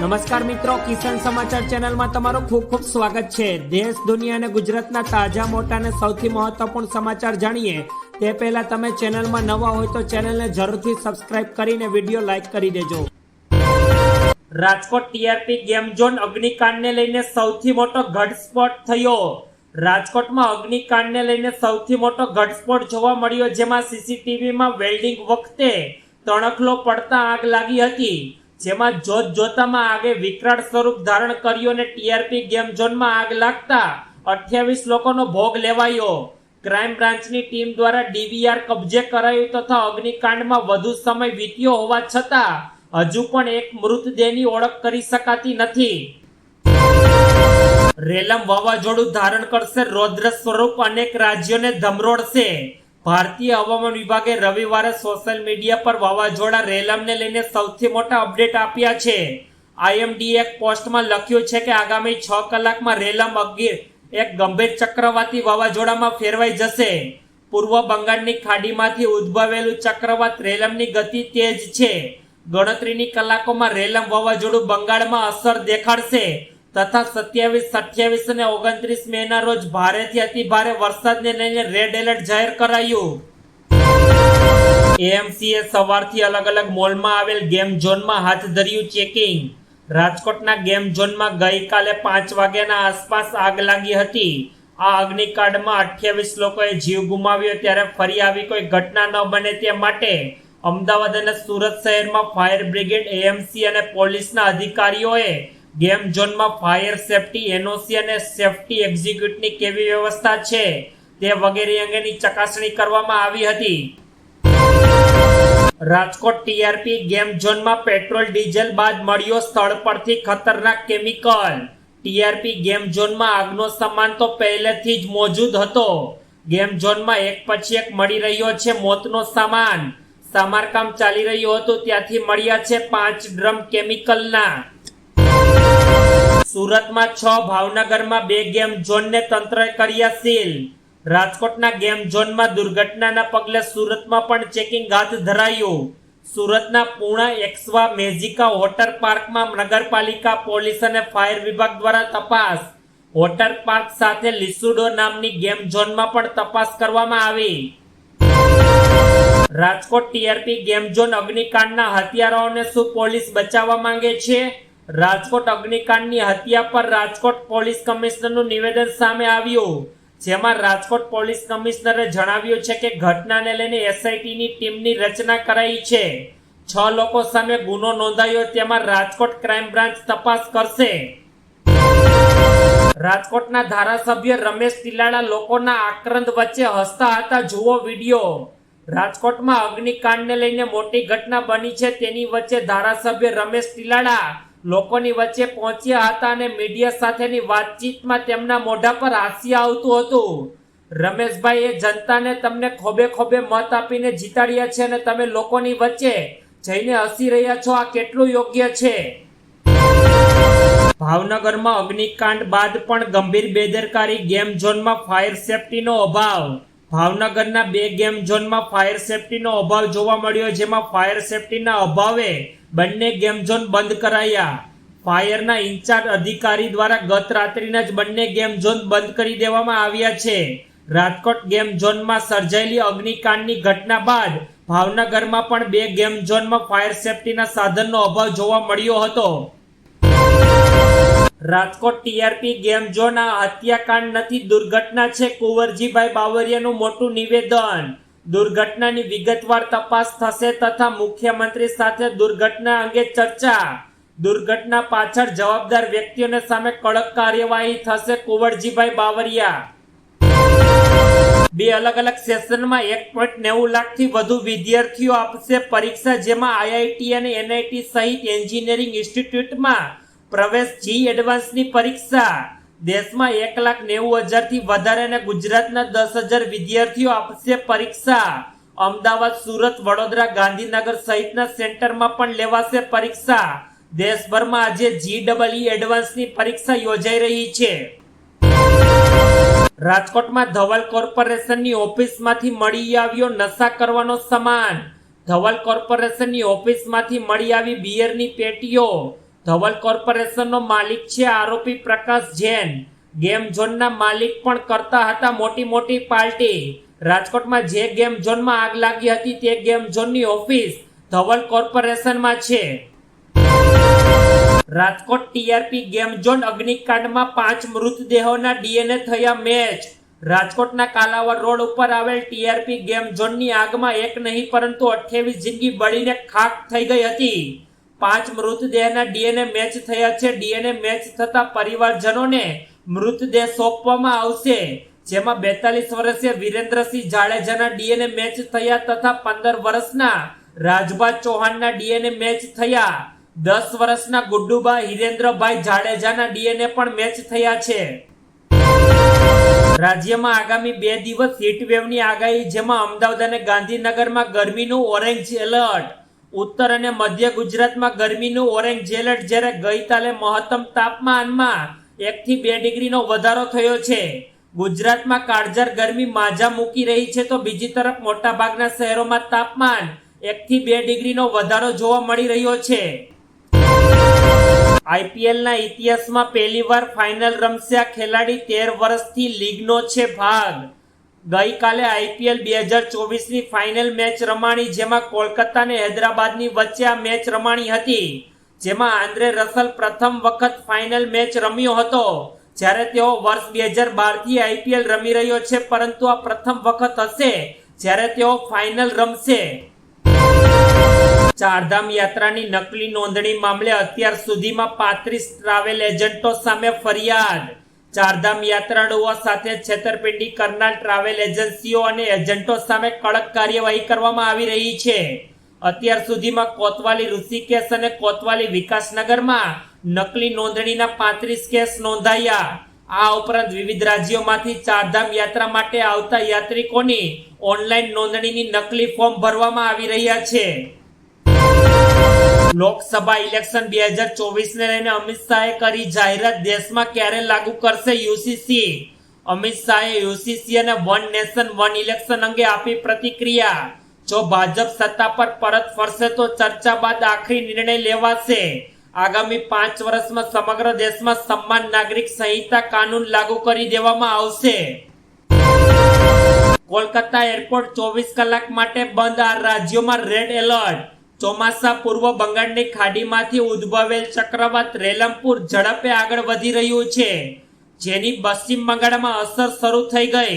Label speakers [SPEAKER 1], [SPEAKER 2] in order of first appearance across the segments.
[SPEAKER 1] નમસ્કાર મિત્રો, કિસાન સમાચાર ચેનલમાં તમારું ખૂબ ખૂબ સ્વાગત છે. દેશ, દુનિયા અને ગુજરાતના તાજા, મોટા અને સૌથી મહત્વપૂર્ણ સમાચાર જાણીએ. તે પહેલા તમે ચેનલમાં નવા હોય તો ચેનલને જરૂરથી સબસ્ક્રાઇબ કરીને વીડિયો લાઈક કરી દેજો. રાજકોટ ટીઆરપી ગેમ ઝોન અગ્નિકાંડને લઈને સૌથી મોટો ઘટસ્ફોટ થયો. રાજકોટમાં અગ્નિકાંડને લઈને સૌથી મોટો ઘટસ્ફોટ જોવા મળ્યો, જેમાં સીસીટીવીમાં વેલ્ડિંગ વખતે તણખલો પડતા આગ લાગી હતી. જેમાં જોત જોતામાં આગે વિકરાળ સ્વરૂપ ધારણ કર્યું અને ટીઆરપી ગેમ ઝોનમાં આગ લાગતા અઠ્યાવીસ લોકોનો ભોગ લેવાયો. ક્રાઇમ બ્રાન્ચની ટીમ દ્વારા ડીવીઆર કબજે કરાયું તથા અગ્નિકાંડમાં વધુ સમય વીત્યો હોવા છતાં હજુ પણ એક મૃતદેહની ઓળખ કરી શકાતી નથી. રેલમ વાવાઝોડું ધારણ કરશે રૌદ્ર સ્વરૂપ અનેક રાજ્યોને ધમરોડશે ભારતીય હવામાન વિભાગે રવિવારે સોશિયલ મીડિયા પર વાવાઝોડા રેલમને લઈને સૌથી મોટા અપડેટ આપ્યા છે. આઈએમડી એક પોસ્ટમાં લખ્યું છે કે આગામી છ કલાકમાં રેલમ અગીર એક ગંભીર ચક્રવાતી વાવાઝોડામાં ફેરવાઈ જશે. પૂર્વ બંગાળની ખાડીમાંથી ઉદ્ભવેલું ચક્રવાત રેલમની ગતિ તેજ છે. ગણતરીની કલાકોમાં રેલમ વાવાઝોડું બંગાળમાં અસર દેખાડશે. તથા સત્યાવીસ અઠ્યાવીસ અને ઓગણત્રીસ મે ના રોજ ભારેથી અતિ ભારે વરસાદને લઈને રેડ એલર્ટ જાહેર કરાયું. એએમસીએ સવારથી અલગ અલગ મોલમાં આવેલ ગેમ ઝોનમાં હાથ ધર્યું ચેકિંગ. રાજકોટના ગેમ ઝોનમાં ગઈકાલે પાંચ વાગ્યાના આસપાસ આગ લાગી હતી. આ અગ્નિકાંડમાં અઠ્યાવીસ લોકોએ જીવ ગુમાવ્યો ત્યારે ફરી આવી કોઈ ઘટના ન બને તે માટે અમદાવાદ અને સુરત શહેરમાં ફાયર બ્રિગેડ એએમસી અને પોલીસના અધિકારીઓએ ગેમ ઝોનમાં ફાયર સેફટી, એનઓસી અને સેફટી એક્ઝિક્યુટની કેવી વ્યવસ્થા છે તે વગેરે અંગેની ચકાસણી કરવામાં આવી હતી. રાજકોટ ટીઆરપી ગેમ ઝોનમાં પેટ્રોલ, ડીઝલ બાદ મળ્યો સ્થળ પરથી ખતરનાક કેમિકલ. ટીઆરપી ગેમ ઝોનમાં આગનો સામાન તો પહેલેથી જ મોજૂદ હતો. ગેમ ઝોનમાં એક પછી એક મળી રહ્યો છે મોતનો સામાન. સમારકામ ચાલી રહ્યું હતું, ત્યાંથી મળ્યા છે પાંચ ડ્રમ કેમિકલના. સુરતમાં છ, ભાવનગરમાં બે ગેમ ઝોનને તંત્રએ કર્યા સીલ. રાજકોટના ગેમ ઝોનમાં દુર્ઘટનાના પગલે સુરતમાં પણ ચેકિંગ હાથ ધરાયું. સુરતના પૂણા, એક્સવા, મેજિકા વોટર પાર્કમાં નગરપાલિકા, પોલીસ અને ફાયર વિભાગ દ્વારા તપાસ. વોટર પાર્ક સાથે લિસુડો નામની ગેમ ઝોનમાં પણ તપાસ કરવામાં આવી. રાજકોટ ટીઆરપી ગેમ ઝોન અગ્નિકાંડના હત્યારાઓને શું પોલીસ બચાવવા માંગે છે? રાજકોટ અગ્નિકાંડની હત્યા પર રાજકોટ પોલીસ કમિશનરનું નિવેદન સામે આવ્યું. જેમાં રાજકોટ પોલીસ કમિશનરે જણાવ્યું છે કે ઘટનાને લઈને એસઆઈટીની ટીમની રચના કરાઈ છે. છ લોકો સામે ગુનો નોંધાયો, તેમાં રાજકોટ ક્રાઇમ બ્રાન્ચ તપાસ કરશે. રાજકોટના ધારાસભ્ય રમેશ તિલાડા લોકોના આક્રંદ વચ્ચે હસતા હતા. જુઓ વીડિયો. રાજકોટમાં અગ્નિકાંડને લઈને મોટી ઘટના બની છે. તેની વચ્ચે ધારાસભ્ય રમેશ તિલાડા લોકોની વચ્ચે પહોંચ્યા હતા અને મીડિયા સાથેની વાતચીતમાં તેમના મોઢા પર હાસ્ય આવતું હતું. રમેશભાઈ એ જનતાને તમને ખોબે ખોબે મત આપીને જીતાડ્યા છે અને તમે લોકોની વચ્ચે જઈને હસી રહ્યા છો. આ કેટલું યોગ્ય છે? ભાવનગરમાં અગ્નિકાંડ બાદ પણ ગંભીર બેદરકારી ગેમ ઝોનમાં ફાયર સેફટીનો અભાવ ભાવનગરના બે ગેમ ઝોનમાં ફાયર સેફટીનો અભાવ જોવા મળ્યો જેમાં ફાયર સેફટીના અભાવે બંને ગેમ ઝોન બંધ કરાયા. ફાયરના ઇન્ચાર્જ અધિકારી દ્વારા ગત રાત્રિના જ બંને ગેમ ઝોન બંધ કરી દેવામાં આવ્યા છે. રાજકોટ ગેમ ઝોનમાં સર્જાયેલી અગ્નિકાંડની ઘટના બાદ ભાવનગરમાં પણ બે ગેમ ઝોનમાં ફાયર સેફટીના સાધનનો અભાવ જોવા મળ્યો હતો. રાજકોટ ટીઆરપી ગેમ ઝોન આ હત્યાકાંડ નથી, દુર્ઘટના છે, કુંવરજીભાઈ બાવરિયાનું મોટું નિવેદન. દુર્ઘટનાની વિગતવાર તપાસ થશે તથા મુખ્યમંત્રી સાથે દુર્ઘટના અંગે ચર્ચા. દુર્ઘટના પાછળ જવાબદાર વ્યક્તિઓને સામે કડક કાર્યવાહી થશે કુંવરજીભાઈ બાવરિયા બે અલગ અલગ સેશનમાં એક પોઈન્ટ નેવું લાખથી વધુ વિદ્યાર્થીઓ આપશે પરીક્ષા, જેમાં આઈઆઈટી અને એનઆઈટી સહિત એન્જિનિયરિંગ ઇન્સ્ટિટ્યૂટમાં પ્રવેશ જી એડવાન્સની પરીક્ષા. દેશમાં એક લાખ નેવું હજારથી વધારે અને ગુજરાતના દસ હજાર વિદ્યાર્થીઓ આપશે પરીક્ષા. અમદાવાદ, સુરત, વડોદરા, ગાંધીનગર સહિતના સેન્ટરમાં પણ લેવાશે પરીક્ષા. દેશભરમાં આજે જી ડબલ એડવાન્સની પરીક્ષા યોજાઈ રહી છે. રાજકોટમાં ધવલ કોર્પોરેશનની ઓફિસમાંથી મળી આવ્યો નશા કરવાનો સામાન. ધવલ કોર્પોરેશનની ઓફિસમાંથી મળી આવી બિયરની પેટીઓ. ધવલ કોર્પોરેશનનો માલિક છે આરોપી પ્રકાશ જૈન. ગેમ ઝોનના માલિક પણ કરતા હતા મોટી મોટી પાર્ટી. રાજકોટમાં જે ગેમ ઝોનમાં આગ લાગી હતી તે ગેમ ઝોનની ઓફિસ ધવલ કોર્પોરેશનમાં છે. રાજકોટ ટીઆરપી ગેમ ઝોન અગ્નિકાંડમાં પાંચ મૃતદેહોના ડીએનએ થયા મેચ. રાજકોટના કાલાવડ રોડ ઉપર આવેલ ટીઆરપી ગેમ ઝોનની આગમાં એક નહીં પરંતુ અઠ્યાવીસ જિંદગી બળીને ખાક થઈ ગઈ હતી. પાંચ મૃતદેહના ડીએનએ મેચ થયા છે. ડીએનએ મેચ થતા પરિવારજનોને મૃતદેહ સોંપવામાં આવશે. જેમાં બેતાલીસ વર્ષીય વિરેન્દ્રસિંહ જાડેજાના ડીએનએ મેચ થયા તથા પંદર વર્ષના રાજભા ચૌહાણના ડીએનએ મેચ થયા. દસ વર્ષના ગુડ્ડુબા હિરેન્દ્રભાઈ જાડેજાના ડીએનએ પણ મેચ થયા છે. રાજ્યમાં આગામી બે દિવસ હીટવેવની આગાહી, જેમાં અમદાવાદ અને ગાંધીનગરમાં ગરમીનું ઓરેન્જ એલર્ટ ઉત્તર અને મધ્ય ગુજરાતમાં ગરમીનું ઓરેન્જ એલર્ટ જ્યારે ગઈકાલે મહત્તમ તાપમાનમાં એકથી બે ડિગ્રીનો વધારો થયો છે. ગુજરાતમાં કાળઝાળ ગરમી માજા મૂકી રહી છે તો બીજી તરફ મોટાભાગના શહેરોમાં તાપમાન એકથી બે ડિગ્રીનો વધારો જોવા મળી રહ્યો છે. આઈપીએલના ઇતિહાસમાં પહેલીવાર ફાઇનલ રમશે આ ખેલાડી તેર વર્ષથી લીગનો છે ભાગ. ગઈકાલે આઈપીએલ બે હજાર ચોવીસની ફાઇનલ મેચ રમાણી, જેમાં કોલકાતા અને હૈદરાબાદની વચ્ચે આ મેચ રમાણી હતી, જેમાં આંદ્રે રસલ પ્રથમ વખત ફાઇનલ મેચ રમ્યો હતો. જ્યારે તેઓ વર્ષ બે હજાર બારથી આઈપીએલ રમી રહ્યો છે, પરંતુ આ પ્રથમ વખત હશે, જ્યારે તેઓ ફાઇનલ રમશે. ચારધામ યાત્રાની નકલી નોંધણી મામલે અત્યાર સુધીમાં પાંત્રીસ ટ્રાવેલ એજન્ટો સામે ફરિયાદ. ચારધામ યાત્રાળુઓ સાથે છેતરપિંડી કરનાર ટ્રાવેલ એજન્સીઓ અને એજન્ટો સામે કડક કાર્યવાહી કરવામાં આવી રહી છે. અત્યાર સુધીમાં કોતવાલી ઋષિકેશ અને કોતવાલી વિકાસનગરમાં નકલી નોંધણીના પાંત્રીસ કેસ નોંધાયા. આ ઉપરાંત વિવિધ રાજ્યોમાંથી ચારધામ યાત્રા માટે આવતા યાત્રિકોની ઓનલાઈન નોંધણીની નકલી ફોર્મ ભરવામાં આવી રહ્યા છે. લોકસભા ઇલેક્શન બે હજાર ચોવીસને લઈને અમિત શાહે કરી જાહેરાત. દેશમાં ક્યારે લાગુ કરશે યુસીસી અમિત શાહે યુસીસી અને વન નેશન, વન ઇલેક્શન અંગે આપી પ્રતિક્રિયા. જો ભાજપ સત્તા પર પરત ફરશે તો ચર્ચા બાદ આખરી નિર્ણય લેવાશે. આગામી પાંચ વર્ષમાં સમગ્ર દેશમાં સમાન નાગરિક સંહિતા કાનૂન લાગુ કરી દેવામાં આવશે. કોલકાતા એરપોર્ટ ચોવીસ કલાક માટે બંધ, આ રાજ્યોમાં રેડ એલર્ટ. ચોમાસા પૂર્વ બંગાળની ખાડીમાંથી ઉદ્ભવેલ ચક્રવાત રેલમપુર ઝડપે આગળ વધી રહ્યું છે. જેની પશ્ચિમ બંગાળમાં અસર શરૂ થઈ ગઈ.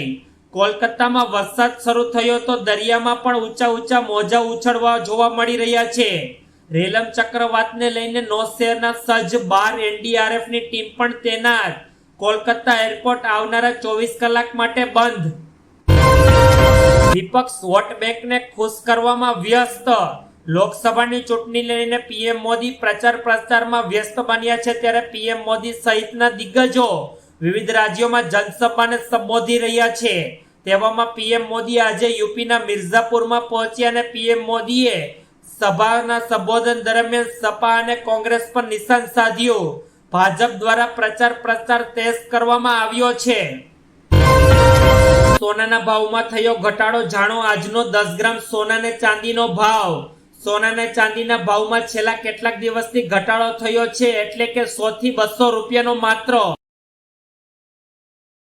[SPEAKER 1] કોલકાતામાં વરસાદ શરૂ થયો તો દરિયામાં પણ ઊંચા ઊંચા મોજા ઉછળવા જોવા મળી રહ્યા છે. રેલમ ચક્રવાતને લઈને નો શહેરના સજ્જ બાર એનડીઆરએફની ટીમ પણ તૈનાત કોલકાતા એરપોર્ટ આવનારા ચોવીસ કલાક માટે બંધ. વિપક્ષ વોટ બેંકને ખુશ કરવામાં વ્યસ્ત. લોકસભાની ચૂંટણી લઈને પીએમ મોદી પ્રચાર પ્રસારમાં વ્યસ્ત બન્યા છે ત્યારે પીએમ મોદી સહિતના દિગ્ગજો વિવિધ રાજ્યોમાં જનસભાને સંબોધી રહ્યા છે. તેવામાં પીએમ મોદી આજે યુપીના મિર્ઝાપુરમાં પહોંચ્યા અને પીએમ મોદીએ સભાના સંબોધન દરમિયાન સપા અને કોંગ્રેસ પર નિશાન સાધ્યું. ભાજપ દ્વારા પ્રચાર પ્રસાર તેજ કરવામાં આવ્યો છે. સોનાના ભાવમાં થયો ઘટાડો, જાણો આજનો દસ ગ્રામ સોના ને ચાંદીનો ભાવ. સોના અને ચાંદીના ભાવમાં છેલ્લા કેટલાક દિવસથી ઘટાડો થયો છે, એટલે કે સો થી બસો રૂપિયાનો માત્ર.